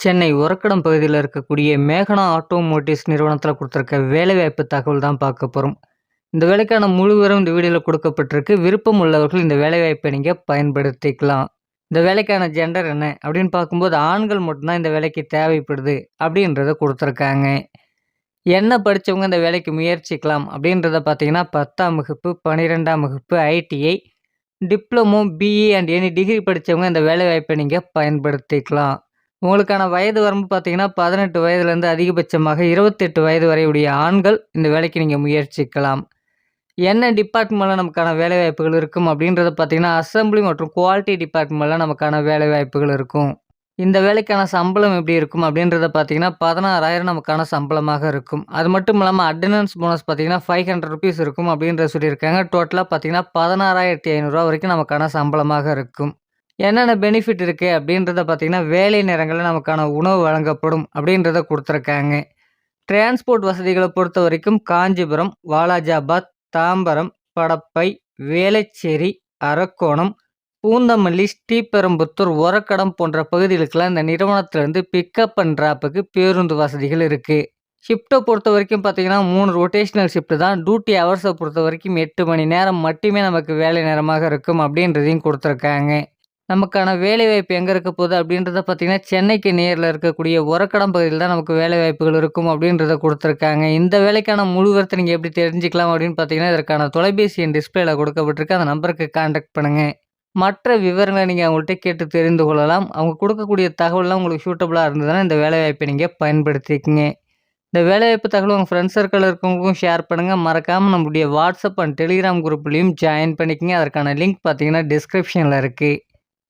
சென்னை உரக்கடம் பகுதியில் இருக்கக்கூடிய மேகனா ஆட்டோமோட்டிவ்ஸ் நிறுவனத்தில் கொடுத்துருக்க வேலைவாய்ப்பு தகவல் தான் பார்க்க போகிறோம் இந்த வேலைக்கான முழு விவரம் இந்த வீடியோவில் கொடுக்கப்பட்டிருக்கு. விருப்பம் உள்ளவர்கள் இந்த வேலைவாய்ப்பை நீங்கள் பயன்படுத்திக்கலாம். இந்த வேலைக்கான ஜெண்டர் என்ன அப்படின்னு பார்க்கும்போது ஆண்கள் மட்டும்தான் இந்த வேலைக்கு தேவைப்படுது அப்படின்றத கொடுத்துருக்காங்க. என்ன படித்தவங்க இந்த வேலைக்கு முயற்சிக்கலாம் அப்படின்றத பார்த்தீங்கன்னா பத்தாம் வகுப்பு பன்னிரெண்டாம் வகுப்பு ITI diploma BE and any degree படித்தவங்க இந்த வேலைவாய்ப்பை நீங்கள் பயன்படுத்திக்கலாம். உங்களுக்கான வயது வரம்பு பார்த்தீங்கன்னா பதினெட்டு வயதுலேருந்து அதிகபட்சமாக இருபத்தெட்டு வயது வரை உடைய ஆண்கள் இந்த வேலைக்கு நீங்கள் முயற்சிக்கலாம். என்ன டிபார்ட்மெண்ட்டில் நமக்கான வேலைவாய்ப்புகள் இருக்கும் அப்படின்றத பார்த்தீங்கன்னா அசம்பிளி மற்றும் குவாலிட்டி டிபார்ட்மெண்ட்டில் நமக்கான வேலைவாய்ப்புகள் இருக்கும். இந்த வேலைக்கான சம்பளம் எப்படி இருக்கும் அப்படின்றத பார்த்தீங்கன்னா பதினாறாயிரம் நமக்கான சம்பளமாக இருக்கும். அது மட்டும் இல்லாமல் அட்டண்டன்ஸ் போனஸ் பார்த்தீங்கன்னா ஃபைவ் ஹண்ட்ரட் ருபீஸ் இருக்கும் அப்படின்றத சொல்லியிருக்காங்க. டோட்டலாக பார்த்தீங்கன்னா பதினாறாயிரத்தி ஐநூறுரூவா வரைக்கும் நமக்கான சம்பளமாக இருக்கும். என்னென்ன பெனிஃபிட் இருக்குது அப்படின்றத பார்த்திங்கன்னா வேலை நேரங்களில் நமக்கான உணவு வழங்கப்படும் அப்படின்றத கொடுத்துருக்காங்க. டிரான்ஸ்போர்ட் வசதிகளை பொறுத்த வரைக்கும் காஞ்சிபுரம் வாலாஜாபாத் தாம்பரம் படப்பை வேளச்சேரி அரக்கோணம் பூந்தமல்லி ஸ்ரீபெரும்புத்தூர் உரக்கடம் போன்ற பகுதிகளுக்கெல்லாம் இந்த நிறுவனத்திலேருந்து பிக்கப் அண்ட் ட்ராப்புக்கு பேருந்து வசதிகள் இருக்குது ஷிஃப்ட்டை பொறுத்த வரைக்கும் பார்த்தீங்கன்னா மூணு ரொட்டேஷனல் ஷிஃப்ட்டு தான். டியூட்டி ஹவர்ஸை பொறுத்த வரைக்கும் எட்டு மணி நேரம் மட்டுமே நமக்கு வேலை நேரமாக இருக்கும் அப்படின்றதையும் கொடுத்துருக்காங்க. நமக்கான வேலைவாய்ப்பு எங்கே இருக்க போகுது அப்படின்றத பார்த்திங்கன்னா சென்னைக்கு நேரில் இருக்கக்கூடிய உரக்கடம் பகுதியில் தான் நமக்கு வேலைவாய்ப்புகள் இருக்கும் அப்படின்றத கொடுத்துருக்காங்க. இந்த வேலைக்கான முழுவரத்தை நீங்கள் எப்படி தெரிஞ்சுக்கலாம் அப்படின்னு பார்த்தீங்கன்னா இதற்கான தொலைபேசி என் டிஸ்பிளேல கொடுக்கப்பட்டிருக்கு. அந்த நம்பருக்கு கான்டாக்ட் பண்ணுங்கள் மற்ற விவரங்களை நீங்கள் அவங்கள்ட்ட கேட்டு தெரிந்து கொள்ளலாம். அவங்க கொடுக்கக்கூடிய தகவல்லாம் உங்களுக்கு சூட்டபுளாக இருந்ததுன்னா இந்த வேலைவாய்ப்பை நீங்கள் பயன்படுத்திக்கங்க. இந்த வேலைவாய்ப்பு தகவல் உங்கள் ஃப்ரெண்ட்ஸ் சர்க்கிள் இருக்கவங்களுக்கும் ஷேர் பண்ணுங்கள் மறக்காமல் நம்மளுடைய வாட்ஸ்அப் அண்ட் டெலிகிராம் குரூப்லேயும் ஜாயின் பண்ணிக்கங்க. அதற்கான லிங்க் பார்த்தீங்கன்னா டிஸ்கிரிப்ஷனில் இருக்குது